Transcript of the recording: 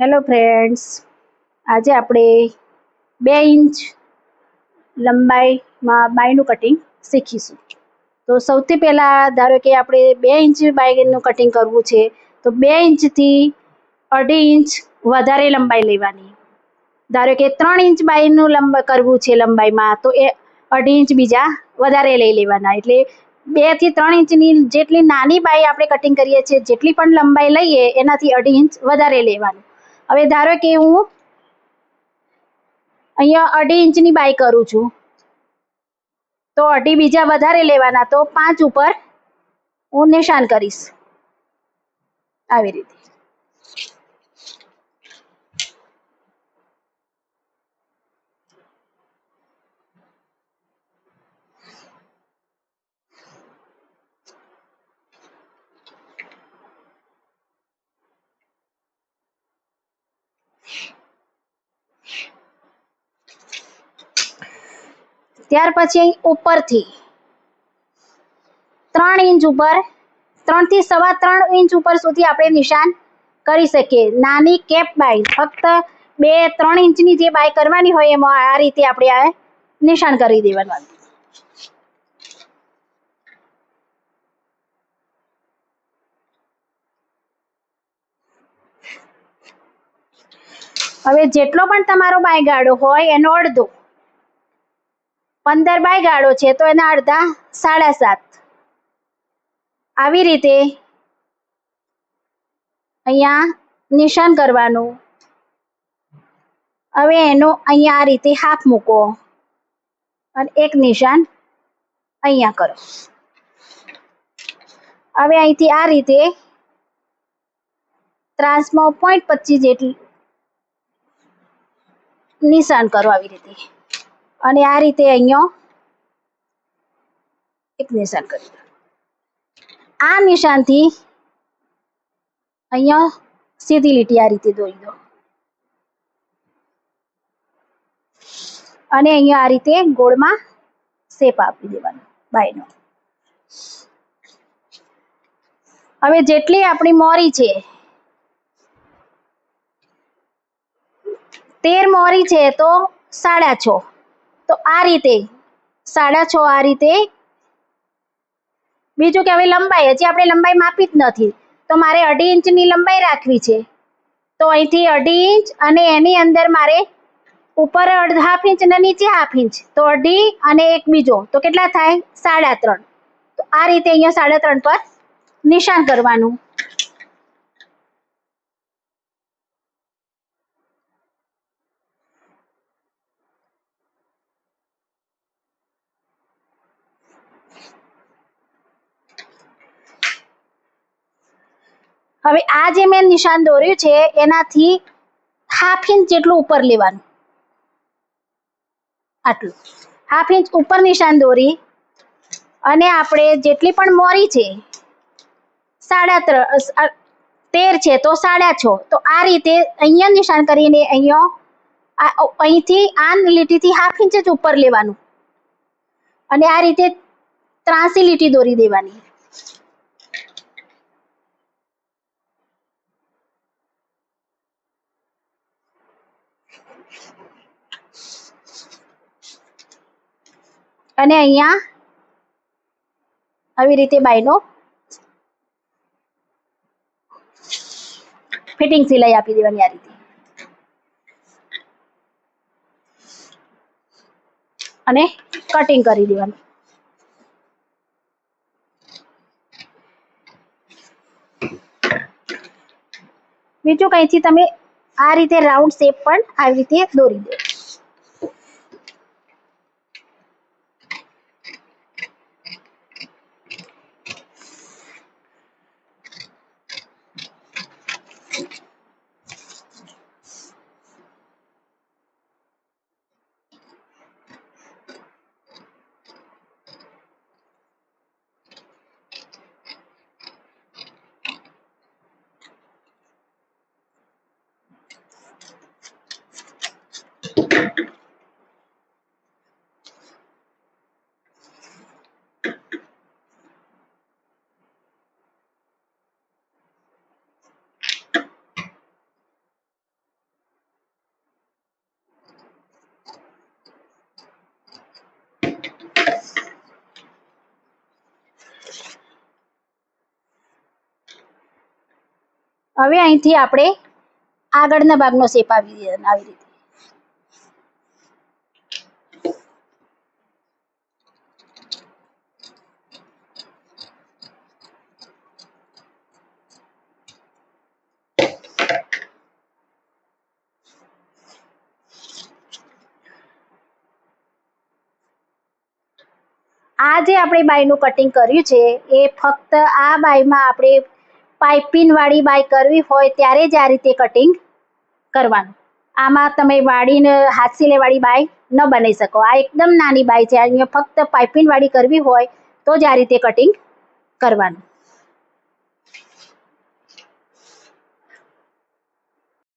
Hello friends આજે આપણે બે ઇંચ લંબાઈમાં બાયનું કટિંગ શીખીશું. તો સૌથી પહેલાં ધારો કે આપણે બે ઇંચ બાયનું કટિંગ કરવું છે, તો બે ઇંચથી અઢી ઇંચ વધારે લંબાઈ લેવાની. ધારો કે ત્રણ ઇંચ બાયનું લંબ, કરવું છે લંબાઈમાં, તો એ અઢી ઇંચ બીજા વધારે લઈ લેવાના. એટલે બેથી ત્રણ ઇંચની જેટલી નાની બાય આપણે કટિંગ કરીએ છીએ, જેટલી પણ લંબાઈ લઈએ, એનાથી અઢી ઇંચ વધારે લેવાનું. હવે ધારો કે હું અહીંયા અઢી ઇંચની બાય કરું છું, તો અઢી બીજા વધારે લેવાના, તો પાંચ ઉપર હું નિશાન કરીશ. આવી રીતે. ત્યાર પછી અહીં ઉપરથી ત્રણ ઇંચ ઉપર ત્રણથી સવા ત્રણ ઇંચ ઉપર સુધી આપણે નિશાન કરી શકીએ. નાની કેપ બાય, ફક્ત બે, ત્રણ ઇંચની જે બાય કરવાની હોય એમાં આ રીતે આપણે આ નિશાન કરી દેવાનું. હવે જેટલો પણ તમારો બાય ગાળો હોય એનો અડધો પંદર બાય ગાળો છે, તો એના અડધા સાડા સાત. આવી રીતે અહીંયા નિશાન કરવાનું. હવે એનો અહીંયા આ રીતે હાફ મૂકો અને એક નિશાન અહીંયા કરો. હવે અહીંથી આ રીતે ત્રાસમાં પોઈન્ટ પચીસ જેટલી નિશાન કરો આવી રીતે. અને આ રીતે અહીંયા એક નિશાન કરી આ નિશાનથી અહીંયા સીધી લીટી આ રીતે દોરી દો. અને અહીંયા આ રીતે ગોળમાં શેપ આપી દેવાનો, બાયનો. હવે જેટલી આપણી મોરી છે, તેર મોરી છે તો સાડા છ. તો આ રીતે, સાડા છ આ રીતે. બીજું કે હવે લંબાઈ, હજી આપણે લંબાઈ માપી જ નથી. તો મારે અઢી ઇંચની લંબાઈ રાખવી છે. તો અહીંથી અઢી ઇંચ અને એની અંદર મારે ઉપર અડધ હાફ ઇંચ અને નીચે હાફ ઇંચ. તો અઢી અને એક બીજો. તો કેટલા થાય? સાડા ત્રણ. તો આ રીતે અહીંયા સાડા ત્રણ પર નિશાન કરવાનું. હવે આ જે મેં નિશાન દોર્યું છે, એનાથી હાફ ઇંચ જેટલું ઉપર લેવાનું. આટલું. હાફ ઇંચ ઉપર નિશાન દોરી અને આપણે જેટલી પણ મોરી છે, સાડા ત્રણ તેર છે, તો સાડા છ. તો આ રીતે અહીંયા નિશાન કરીને અહીંયા અહીંથી આ લીટીથી હાફ ઇંચ જ ઉપર લેવાનું. અને આ રીતે ત્રાસી લીટી દોરી દેવાની. અને અહીંયા આવી રીતે બાયનો ફિટિંગ સિલાઈ આપી દેવાની આ રીતે. અને કટિંગ કરી દેવાનું. બીજું કંઈથી તમે આ રીતે રાઉન્ડ શેપ પણ આવી રીતે દોરી દો. હવે અહીંથી આપણે આગળના ભાગનો શેપ આવી આવી રીતે. આ જે આપણે બાયનું કટિંગ કર્યું છે, એ ફક્ત આ બાયમાં આપણે પાઇપિંગ વાળી બાય કરવી હોય ત્યારે જ આ રીતે કટિંગ કરવાનું. આમાં તમે વાળીને હાથ સિલાઈવાળી બાય ન બનાવી શકો. આ એકદમ નાની બાય છે. અહીંયા ફક્ત પાઇપિન વાળી કરવી હોય તો જ આ રીતે કટિંગ કરવાનું.